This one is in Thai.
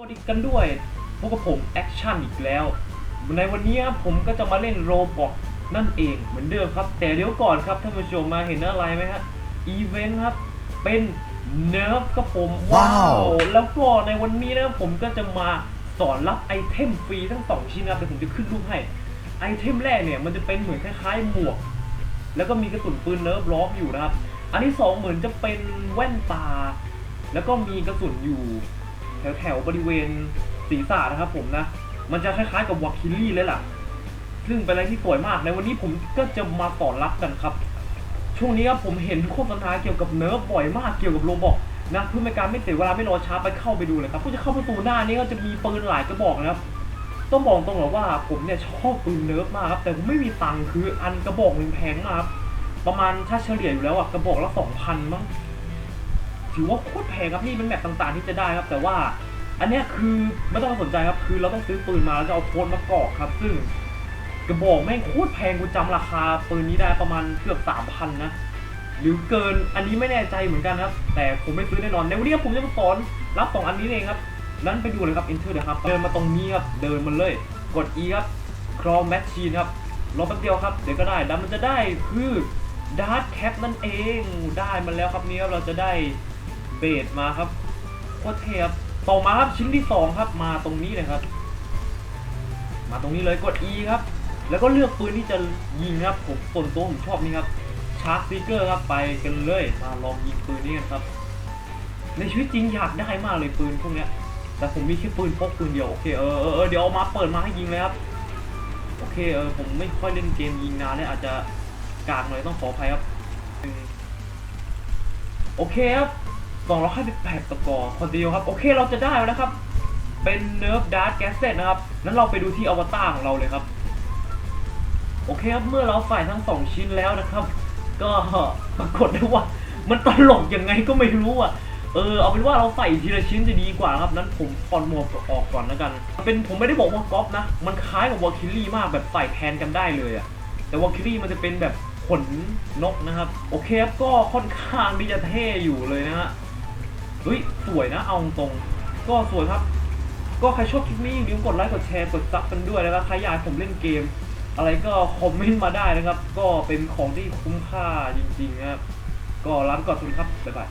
สวัสดีกันด้วยพบกับผมแอคชั่นอีกแล้ว ในวันนี้ผมก็จะมาเล่นโรบอกนั่นเองเหมือนเดิมครับ แต่เดี๋ยวก่อนครับท่านผู้ชมมาเห็นอะไรไหมฮะอีเวนต์ครับ เป็นเนิร์ฟกับผม ว้าว แล้วก็ในวันนี้นะผมก็จะมาสอนรับไอเทมฟรีทั้งสองชิ้นนะครับเดี๋ยวผมจะขึ้นรูปให้ ไอเทมแรกเนี่ยมันจะเป็นเหมือนคล้ายๆหมวก แล้วก็มีกระสุนปืนเนิร์ฟล้อมอยู่นะครับ อันที่สองเหมือนจะเป็นแว่นตา แล้วก็มีกระสุนอยู่ แถวแถวๆบริเวณศีรษะนะครับผมนะ มันจะคล้ายๆกับวอคิลี่เลยล่ะ ซึ่งเป็นอะไรที่สวยมากในวันนี้ผมก็จะมาสอนรับกันครับ ช่วงนี้ครับผมเห็นโฆษณาเกี่ยวกับเนิร์ฟบ่อยมากเกี่ยวกับโรบอกนะเพื่อไม่การไม่เสียเวลาไม่รอช้าไปเข้าไปดูเลยครับก็จะเข้าประตูหน้านี้ก็จะมีปืนหลายกระบอกนะครับ ต้องบอกตรงๆว่าผมเนี่ยชอบปืนเนิร์ฟมากครับแต่ผมไม่มีตังค์คืออันกระบอกหนึ่งแพงมากครับประมาณถ้าเฉลี่ยอยู่แล้วอะกระบอกละสองพันมั้ง ถือว่าโคตรแพงครับนี่เป็นแมปต่างๆที่จะได้ครับ แต่ว่าอันเนี้ยคือไม่ต้องสนใจครับ คือเราต้องซื้อปืนมาแล้วจะเอาโค้ดมากรอกครับ ซึ่งกระบอกแม่งโคตรแพงกูจำราคาปืนนี้ได้ประมาณเกือบสามพันนะหรือเกินอันนี้ไม่แน่ใจเหมือนกันครับ แต่ผมไม่ซื้อแน่นอนในวันนี้ผมจะมาสอนรับสองอันนี้เองครับนั้นไปดูเลยครับ enter เลยครับ เดินมาตรงนี้ครับ เดินมาเลย กด e ครับ crawl machine ครับรอแป๊บเดียวครับ เดี๋ยวก็ได้ แล้วมันจะได้คือ dart cap นั่นเอง ได้มาแล้วครับนี้ครับ เราจะได้ เบสมาครับโคตรเทครับต่อมาครับชิ้นที่สองครับ มาตรงนี้เลยครับ มาตรงนี้เลยกด E ครับ แล้วก็เลือกปืนที่จะยิงครับผมส่วนตัวผมชอบนี่ครับชาร์ p ซีเกอร์ครับไปกันเลยมาลองยิงปืนนี้กันครับ ในชีวิตจริงอยากได้มากเลยปืนพวกเนี้ย แต่ผมมีแค่ปืนพกปืนเดียวโอเคเออเออเออเดี๋ยวเอามาเปิดมาให้ยิงเลยครับโอเคเออผมไม่ค่อยเล่นเกมยิงนานเลยอาจจะกากหน่อยต้องขออภัยครับโอเคครับ 258ตะกอคนเดียวครับ โอเคเราจะได้แล้วนะครับ เป็นเนิร์ฟดาร์ g แกสเซตนะครับ นั้นเราไปดูที่อวตารของเราเลยครับ โอเคครับ เมื่อเราใส่ทั้งสองชิ้นแล้วนะครับ ก็ปรากฏได้ว่า มันตลกยังไงก็ไม่รู้อะ เออ เอาเป็นว่าเราใส่ทีละชิ้นจะดีกว่าครับ นั้นผมถอดหมวกออกก่อนแล้วกัน เป็นผมไม่ได้บอกว่าก๊อปนะ มันคล้ายกับวอลคิลลี่มากแบบใส่แทนกันได้เลยอะ แต่วอลคิลลี่มันจะเป็นแบบขนนกนะครับ โอเคครับก็ค่อนข้างที่จะเท่อยู่เลยนะฮะ ฮ้ย สวยนะ เอาตรงก็สวยครับ ก็ใครชอบคลิปนี้อย่าลืมกดไลค์ กดแชร์ กดซับกันด้วยนะครับ ใครอยากผมเล่นเกม อะไรก็คอมเมนต์มาได้นะครับ ก็เป็นของที่คุ้มค่าจริงๆนะครับ ก็ลาไปก่อนสวัสดีครับ บ๊ายบาย